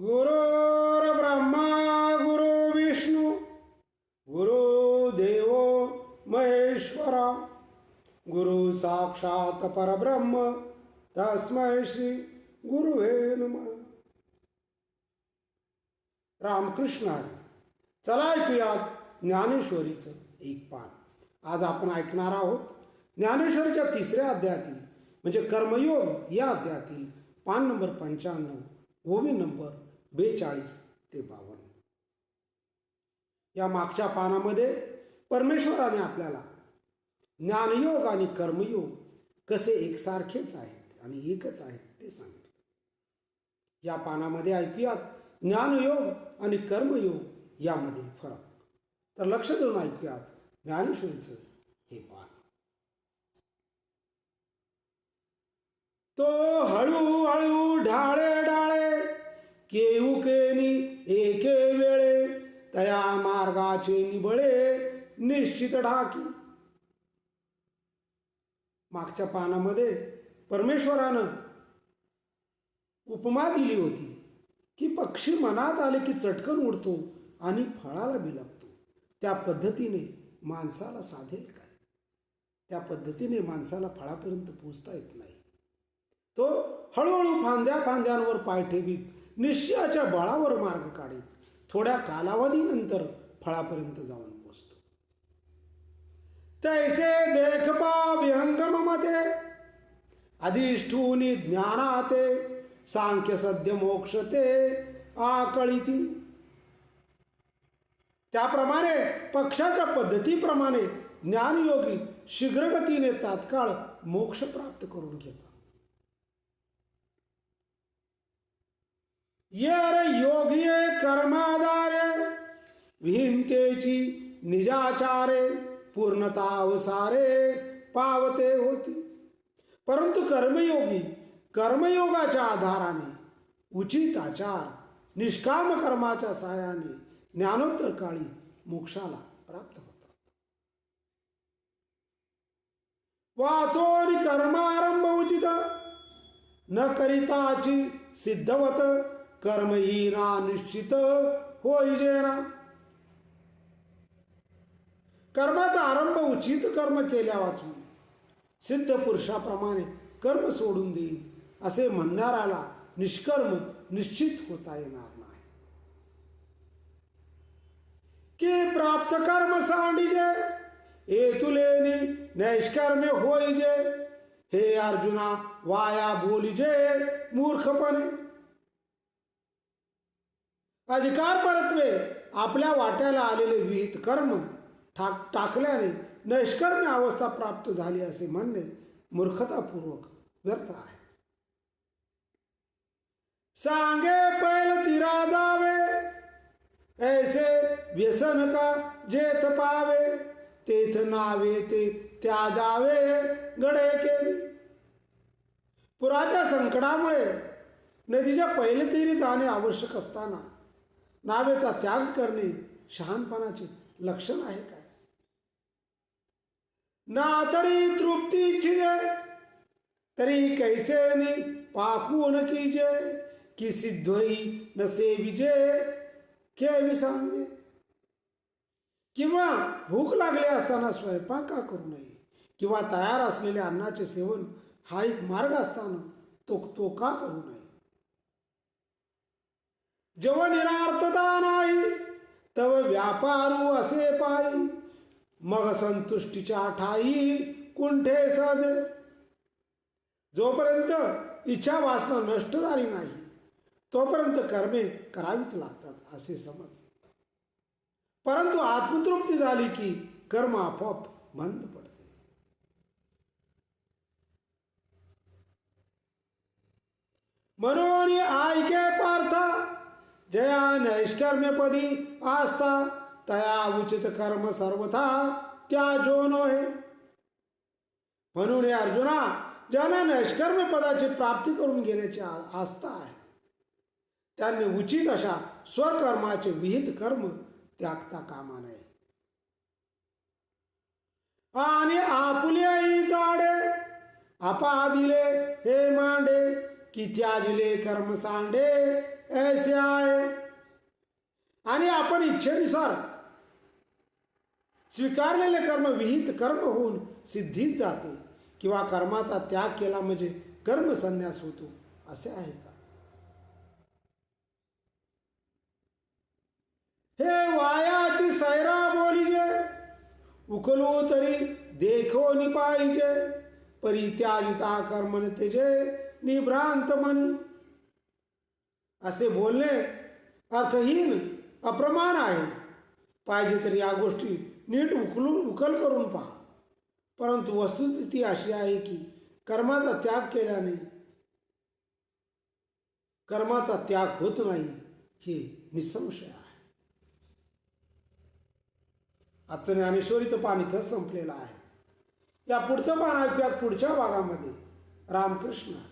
गुरुर् ब्रह्मा गुरु विष्णू गुरुदेव महेश्वरा। गुरु साक्षात परब्रह्म तस्मै श्री गुरुवे नम। रामकृष्ण आहे चला ऐकूयात ज्ञानेश्वरीचं एक पान. आज आपण ऐकणार आहोत ज्ञानेश्वरीच्या तिसऱ्या अध्यायातील म्हणजे कर्मयोग या अध्यायातील पान नंबर पंच्याण्णव ओवी नंबर बेचाळीस ते बावन्न. या मागच्या पानामध्ये परमेश्वराने आपल्याला ज्ञानयोग आणि कर्मयोग कसे एकसारखेच आहेत आणि एकच आहेत ते सांगितले. या पानामध्ये ऐकूयात ज्ञानयोग आणि कर्मयोग यामधील फरक. तर लक्ष देऊन ऐकूयात ज्ञानेश्वरीचं हे पान. तो मार्गाचे निबळे निश्चित ढाकी. मागच्या पानामध्ये परमेश्वरानं उपमा दिली होती की पक्षी मनात आले की चटकन उडतो आणि फळाला बिलगतो त्या पद्धतीने माणसाला साधेल काय? त्या पद्धतीने माणसाला फळापर्यंत पोचता येत नाही. तो हळूहळू फांद्या फांद्यांवर पाय ठेवीत निश्चयाच्या बळावर मार्ग काढीत थोड्या कालावधीनंतर फळापर्यंत जाऊन पोचतो. तैसे देखपा विहंगम मते अधिष्ठूनी ज्ञानाते सांख्य सद्य मोक्षते आकळीती. त्याप्रमाणे पक्षाच्या पद्धतीप्रमाणे ज्ञानयोगी शीघ्रगतीने तात्काळ मोक्ष प्राप्त करून घेतात. ये अरे योगी कर्मादारे विहिंतेची निजाचारे पूर्णता अवसारे पावते होती. परंतु कर्मयोगी कर्मयोगाच्या आधाराने उचित आचार निष्काम कर्माच्या सहाय्याने ज्ञानोत्तर काळी मोक्षाला प्राप्त होतात. वाचो आणि कर्मारंभ उचित न करिताची सिद्धवत कर्महीना निश्चित होईजेना कर्माचा आरंभ उचित कर्म केल्या वाचून सिद्ध पुरुषाप्रमाणे कर्म सोडून देईन. असे म्हणणाराला निष्कर्म निश्चित होता येणार नाही. के प्राप्त कर्म सांडिजे? ए तुलेनी नैष्कर्म्य होईजे? हे अर्जुना वाया बोलिजे मूर्खपणे. अधिकार परत्वे आपल्या वाट्याला आलेले विहित कर्म ठाक टाकल्याने नैष्कर्म्य अवस्था प्राप्त झाली असे म्हणणे मूर्खतापूर्वक व्यर्थ आहे. सांगे पैल तिरा जावे ऐसे व्यसन का जेथ पावे तेथ नावे ते त्या जावे गडे केले. पुराच्या संकटामुळे नदीच्या पहिले तिरी जाणे आवश्यक असताना नावेचा त्याग करणे शहाणपणाचे लक्षण आहे काय? ना तरी तृप्ती इच्छिजे तरी पाकू न कीजे की सिद्धोई नसे विजय के सांगे। किंवा भूक लागली असताना स्वयंपाक का करू नये किंवा तयार असलेल्या अन्नाचे सेवन हा एक मार्ग असताना तो तो का करू नये। जेव्हा निरार्थता नाही तव व्यापारू असे पायी मग संतुष्टीच्या ठाई कुंठे सहजे? जोपर्यंत इच्छा वासना नष्ट झाली नाही तोपर्यंत कर्मे करावीच लागतात असे समज. परंतु आत्मतृप्ती झाली की कर्म आपोआप बंद पडते. मनोरी ऐके पार्थ जया नैष्कर्म्यपदी आस्था तया उचित कर्म सर्वथा त्या जो नोहे. म्हणून हे अर्जुना ज्यांना नैष्कर्म पदाची प्राप्ती करून घेण्याची आस्था आहे त्यांनी उचित अशा स्वकर्माचे विहित कर्म त्यागता कामा नये. आणि आपुल्याही जाडे आपा दिले हे मांडे कि त्याजले कर्म सांडे ऐसे आहे. आणि आपण इच्छेनुसार स्वीकारलेले कर्म विहित कर्म होऊन सिद्धीत जाते. किंवा कर्माचा त्याग केला म्हणजे कर्म संन्यास होतो असे आहे का? हे वायाची सैरा बोलिजे उकलू तरी देखो नि पाहिजे परित्याजिता कर्मन तेजे निभ्रांत मनी. असे बोलणे अर्थहीन अप्रमाण आहे. पाहिजे तर या गोष्टी नीट उकलून उकल करून पहा. परंतु वस्तुस्थिती अशी आहे की कर्माचा त्याग केल्याने कर्माचा त्याग होत नाही हे निसंशय आहे. आजचं ज्ञानेश्वरीचं पान इथं संपलेलं आहे. या पुढचं पान ऐकूयात पुढच्या भागामध्ये. रामकृष्ण.